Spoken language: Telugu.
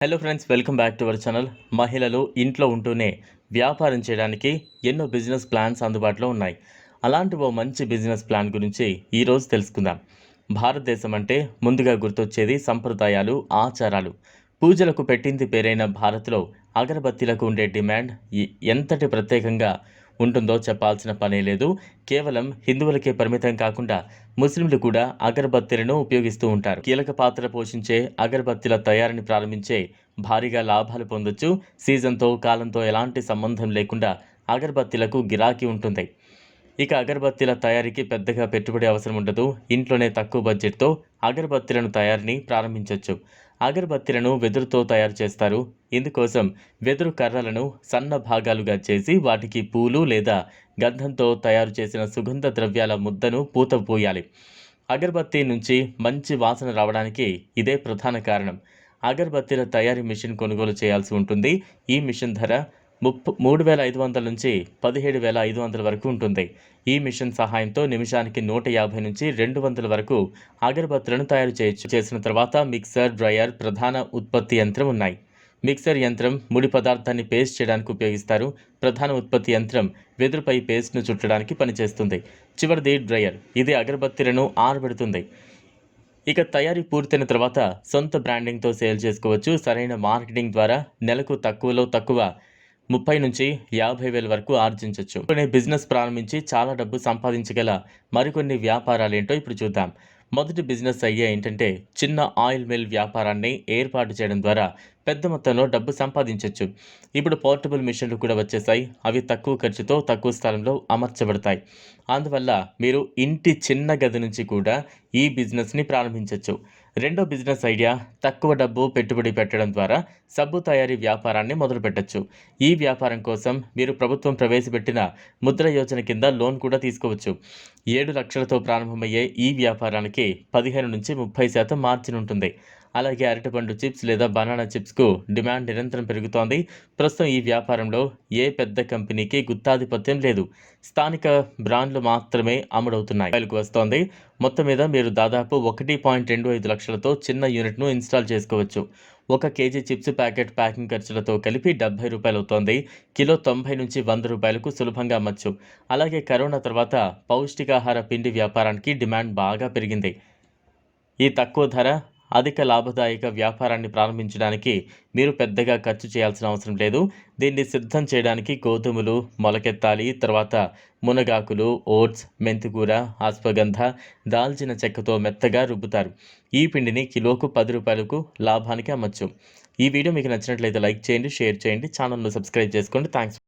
Hello friends welcome back to our channel మహిళలు ఇంట్లో ఉంటూనే వ్యాపారం చేయడానికి ఎన్నో బిజినెస్ ప్లాన్స్ అందుబాటులో ఉన్నాయి. అలాంటి ఓ మంచి బిజినెస్ ప్లాన్ గురించి ఈరోజు తెలుసుకుందాం. భారతదేశం అంటే ముందుగా గుర్తొచ్చేది సంప్రదాయాలు ఆచారాలు. పూజలకు పెట్టింది పేరైన భారత్లో అగరబత్తీలకు ఉండే డిమాండ్ ఎంతటి ప్రత్యేకంగా ఉంటుందో చెప్పాల్సిన పనే లేదు. కేవలం హిందువులకే పరిమితం కాకుండా ముస్లింలు కూడా అగరబత్తీలను ఉపయోగిస్తూ ఉంటారు. కీలక పాత్ర పోషించే అగరబత్తీల తయారీని ప్రారంభించే భారీగా లాభాలు పొందొచ్చు. సీజన్తో కాలంతో ఎలాంటి సంబంధం లేకుండా అగరబత్తీలకు గిరాకీ ఉంటుంది. ఇక అగరబత్తీల తయారీకి పెద్దగా పెట్టుబడి అవసరం ఉండదు. ఇంట్లోనే తక్కువ బడ్జెట్తో అగరబత్తీలను తయారీని ప్రారంభించవచ్చు అగరబత్తిలను వెదురుతో తయారు చేస్తారు. ఇందుకోసం వెదురు కర్రలను సన్న భాగాలుగా చేసి వాటికి పూలు లేదా గంధంతో తయారు చేసిన సుగంధ ద్రవ్యాల ముద్దను పూత పూయాలి. అగరబత్తి నుంచి మంచి వాసన రావడానికి ఇదే ప్రధాన కారణం. అగరబత్తీల తయారీ మిషన్ కొనుగోలు చేయాల్సి ఉంటుంది. ఈ మిషన్ ధర ముప్పు మూడు వేల ఐదు వందల నుంచి పదిహేడు వేల ఐదు వందల వరకు ఉంటుంది. ఈ మిషన్ సహాయంతో నిమిషానికి నూట యాభై నుంచి రెండు వందల వరకు అగరబత్తులను తయారు చేయొచ్చు చేసిన తర్వాత మిక్సర్ డ్రయర్ ప్రధాన ఉత్పత్తి యంత్రం ఉన్నాయి. మిక్సర్ యంత్రం ముడి పదార్థాన్ని పేస్ట్ చేయడానికి ఉపయోగిస్తారు. ప్రధాన ఉత్పత్తి యంత్రం వెదురుపై పేస్ట్ను చుట్టడానికి పనిచేస్తుంది. చివరిది డ్రయర్. ఇది అగరబత్తిలను ఆరబెడుతుంది. ఇక తయారీ పూర్తయిన తర్వాత సొంత బ్రాండింగ్తో సేల్ చేసుకోవచ్చు. సరైన మార్కెటింగ్ ద్వారా నెలకు తక్కువలో తక్కువ ముప్పై నుంచి యాభై వేల వరకు ఆర్జించవచ్చు కొన్ని బిజినెస్ ప్రారంభించి చాలా డబ్బు సంపాదించగల మరికొన్ని వ్యాపారాలు ఏంటో ఇప్పుడు చూద్దాం. మొదటి బిజినెస్ ఐడియా ఏంటంటే చిన్న ఆయిల్ మిల్ వ్యాపారాన్ని ఏర్పాటు చేయడం ద్వారా పెద్ద మొత్తంలో డబ్బు సంపాదించవచ్చు ఇప్పుడు పోర్టబుల్ మిషన్లు కూడా వచ్చేసాయి. అవి తక్కువ ఖర్చుతో తక్కువ స్థలంలో అమర్చబడతాయి. అందువల్ల మీరు ఇంటి చిన్న గది నుంచి కూడా ఈ బిజినెస్ని ప్రారంభించవచ్చు రెండో బిజినెస్ ఐడియా తక్కువ డబ్బు పెట్టుబడి పెట్టడం ద్వారా సబ్బు తయారీ వ్యాపారాన్ని మొదలుపెట్టచ్చు. ఈ వ్యాపారం కోసం మీరు ప్రభుత్వం ప్రవేశపెట్టిన ముద్ర యోజన కింద లోన్ కూడా తీసుకోవచ్చు. ఏడు లక్షలతో ప్రారంభమయ్యే ఈ వ్యాపారానికి పదిహేను నుంచి ముప్పై శాతం మార్జిన్ ఉంటుంది. అలాగే అరటిపండు చిప్స్ లేదా బనానా చిప్స్ కు డిమాండ్ నిరంతరం పెరుగుతోంది. ప్రస్తుతం ఈ వ్యాపారంలో ఏ పెద్ద కంపెనీకి గుత్తాధిపత్యం లేదు. స్థానిక బ్రాండ్లు మాత్రమే అమ్ముడవుతున్నాయి. బయలుకు వస్తోంది. మొత్తం మీద మీరు దాదాపు ఒకటి పాయింట్ రెండు ఐదు లక్షలతో చిన్న యూనిట్ను ఇన్స్టాల్ చేసుకోవచ్చు. ఒక కేజీ చిప్స్ ప్యాకెట్ ప్యాకింగ్ ఖర్చులతో కలిపి డెబ్బై రూపాయలు అవుతోంది కిలో తొంభై నుంచి వంద రూపాయలకు సులభంగా అమ్మచ్చు. అలాగే కరోనా తర్వాత పౌష్టికాహార పిండి వ్యాపారానికి డిమాండ్ బాగా పెరిగింది. ఈ తక్కువ ధర అధిక లాభదాయక వ్యాపారాన్ని ప్రారంభించడానికి మీరు పెద్దగా ఖర్చు చేయాల్సిన అవసరం లేదు. దీన్ని సిద్ధం చేయడానికి గోధుమలు మొలకెత్తాలి తర్వాత మునగాకులు ఓట్స్ మెంతికూర అశ్వగంధ దాల్చిన చెక్కతో మెత్తగా రుబ్బుతారు. ఈ పిండిని కిలోకు పది రూపాయలకు లాభానికి అమ్మచ్చు. ఈ వీడియో మీకు నచ్చినట్లయితే లైక్ చేయండి షేర్ చేయండి ఛానల్ను సబ్స్క్రైబ్ చేసుకోండి. థ్యాంక్స్